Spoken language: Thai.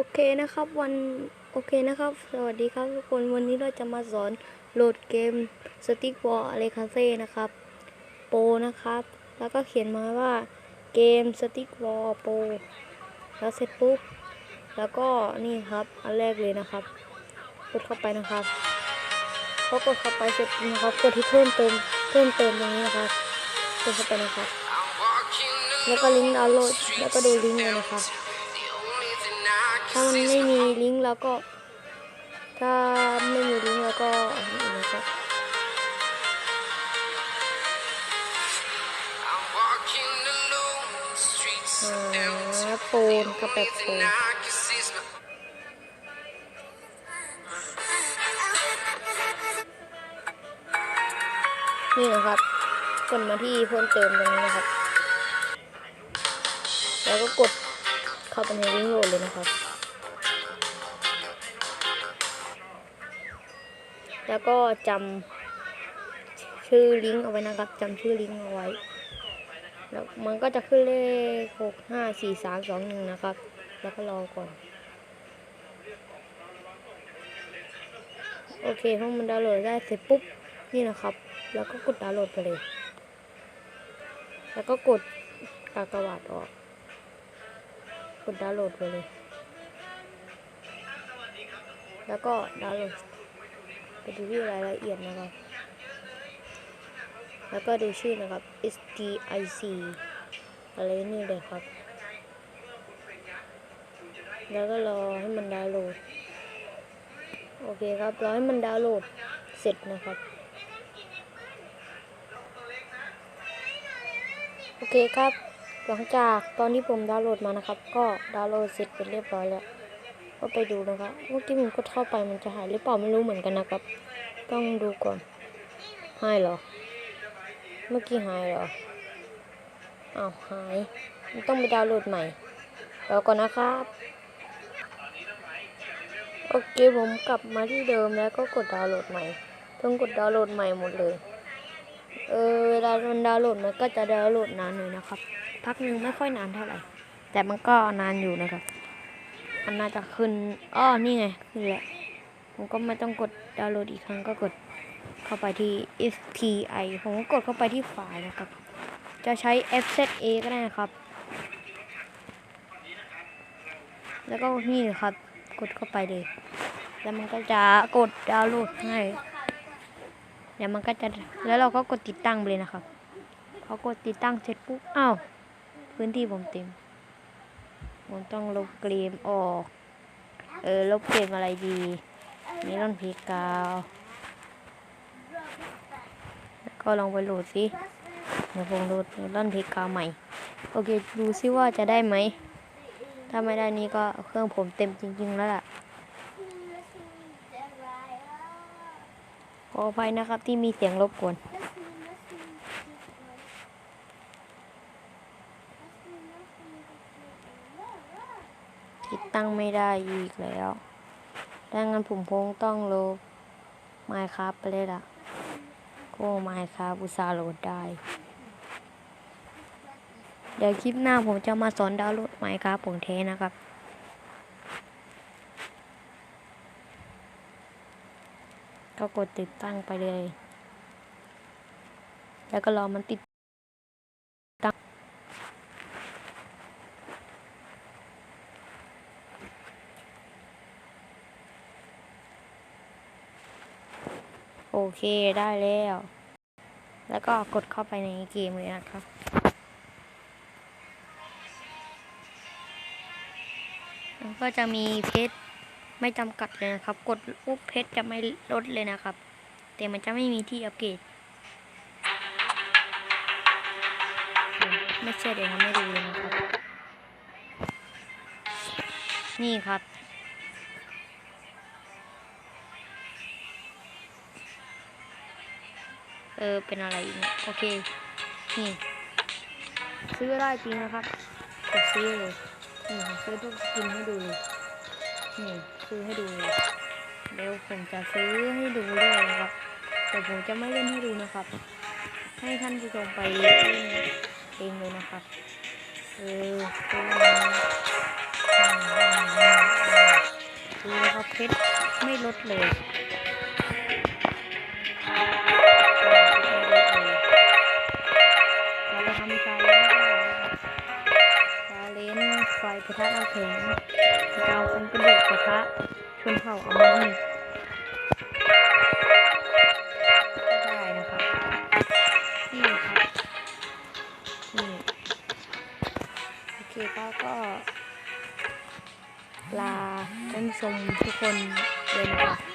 อเคนะครับวันโอเคนะครับ สวัสดีครับทุกคนวันนี้เราจะมาสอนโหลดเกม Stick War a l e c a s e นะครับ โปรนะครับ แล้วก็เขียนมาว่าเกม Stick War Pro แล้วเสร็จปุ๊บ แล้วก็นี่ครับ อันแรกเลยนะครับ กดเข้าไปนะครับพอกดเข้าไปเสร็จนะครับกดที่เพิ่มเติมเพิ่มเติมตรงนี้นะครับกดเข้าไปนะครับ แล้วก็ลิงก์ดาวน์โหลดแล้วก็ดูลิงก์เลยนะครับ ถ้ามันไม่มีลิงก์แล้วก็ ถ้าไม่มีลิงก์แล้วก็อันนี้นะครับหาโฟนก็แบบโฟนนี่นะครับกดมาที่เพิ่มเติมตรงนี้นะครับ แล้วก็กดเข้าไปในลิงก์โหลดเลยนะครับ แล้วก็จำชื่อลิงก์เอาไว้นะครับจำชื่อลิงก์เอาไว้ แล้วมันก็จะขึ้นเลขหกห้าสี่สามสองหนึ่งนะครับ แล้วก็รอก่อน โอเคพอมันดาวน์โหลดได้เสร็จปุ๊บนี่นะครับ แล้วก็กดดาวน์โหลดไปเลย แล้วก็กดกากบาทออก กดดาวน์โหลดไปเลย แล้วก็ดาวน์โหลด ไปดูที่รายละเอียดนะครับ แล้วก็ดูชื่อนะครับ STIC อะไรนี่เลยครับ แล้วก็รอให้มันดาวน์โหลด โอเคครับ รอให้มันดาวน์โหลดเสร็จนะครับ โอเคครับ หลังจากตอนที่ผมดาวน์โหลดมานะครับ ก็ดาวน์โหลดเสร็จเป็นเรียบร้อยแล้ว ก็ไปดูนะครับเมื่อกี้ผมกดเข้าไปมันจะหายหรือเปล่าไม่รู้เหมือนกันนะครับ ต้องดูก่อนหายเหรอ เมื่อกี้หายเหรออ้าวหายมันต้องไปดาวน์โหลดใหม่รอก่อนนะครับโอเคผมกลับมาที่เดิมแล้วก็กดดาวน์โหลดใหม่ต้องกดดาวน์โหลดใหม่หมดเลย เออเวลามันดาวน์โหลดมันก็จะดาวน์โหลดนานหน่อยนะครับ พักหนึ่งไม่ค่อยนานเท่าไหร่ แต่มันก็นานอยู่นะครับ มันน่าจะขึ้นอ้อนี่ไงขึ้นแล้วผมก็ไม่ต้องกดดาวน์โหลดอีกครั้งก็กดเข้าไปที่ FTI ผมก็กดเข้าไปที่ไฟล์นะครับ จะใช้ FZA ก็ได้นะครับ แล้วก็นี่ครับ กดเข้าไปเลย แล้วมันก็จะกดดาวน์โหลดให้เดี๋ยวมันก็จะแล้วเราก็กดติดตั้งไปเลยนะครับพอกดติดตั้งเสร็จปุ๊บอ้าวพื้นที่ผมเต็ม ผมต้องลบเกมออก เออ ลบเกมอะไรดีนี่ต้นพีกาวแล้วก็ลองไปโหลดสิเดี๋ยวผมโหลดนี่นพีกาวใหม่ โอเค ดูซิว่าจะได้ไหม ถ้าไม่ได้นี่ก็เครื่องผมเต็มจริง ๆ แล้วล่ะ ขออภัยนะครับที่มีเสียงรบกวน ตั้งไม่ได้อีกแล้วดังนั้นผมคงต้องโลด Minecraft ไปเลยล่ะโก้ Minecraft อุตส่าห์โหลดได้ เดี๋ยวคลิปหน้าผมจะมาสอนดาวน์โหลด Minecraft ผมเทนะครับก็กดติดตั้งไปเลย แล้วก็รอมันติด โอเคได้แล้ว แล้วก็กดเข้าไปในเกมเลยนะครับก็จะมีเพชรไม่จำกัดเลยนะครับ กดปุ๊บเพชรจะไม่ลดเลยนะครับ แต่มันจะไม่มีที่อัปเกรดไม่เชื่อเดี๋ยวทำให้ดูเลยนะครับ นี่ครับ เออเป็นอะไรอีกเนี่ยโอเค นี่ ซื้อได้จริงนะครับกดซื้อเลยนี่ผมซื้อทุกสกินให้ดูเลยนี่ซื้อให้ดูเลยเดี๋ยวผมจะซื้อให้ดูด้วยนะครับ แต่ผมจะไม่เล่นให้ดูนะครับ ให้ท่านผู้ชมไปเล่นเองเลยนะครับเออซื้อมาอืมครับเพชรไม่ลดเลย พระดูกกระทะชนเผ่าเอามานี่ก็ได้นะครับนี่ครับนี่โอเคป้าก็ลาท่านชมทุกคนเลยนะคะ